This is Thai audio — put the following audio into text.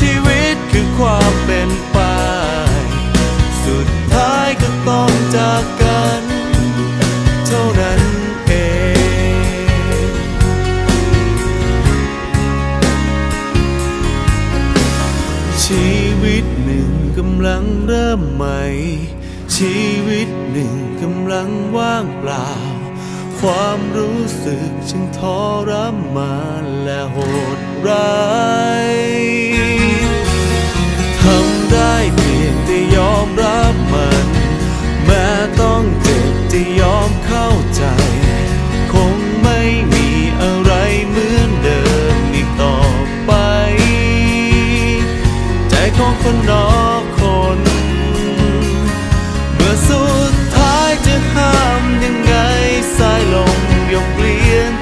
ชีวิตคือความเป็นไป สุดท้ายก็ต้องจากกัน เท่านั้นเอง ชีวิตหนึ่งกำลังเริ่มใหม่ ชีวิตหนึ่งกำลังว่างเปล่า ความรู้สึกจึงทรมานและโหดร้าย ได้ยอมเข้าใจ คงไม่มีอะไรเหมือนเดิมอีกต่อไป ใจของคนนอกคน เมื่อสุดท้ายจะห้ามยังไงสายลมยกเปลี่ยน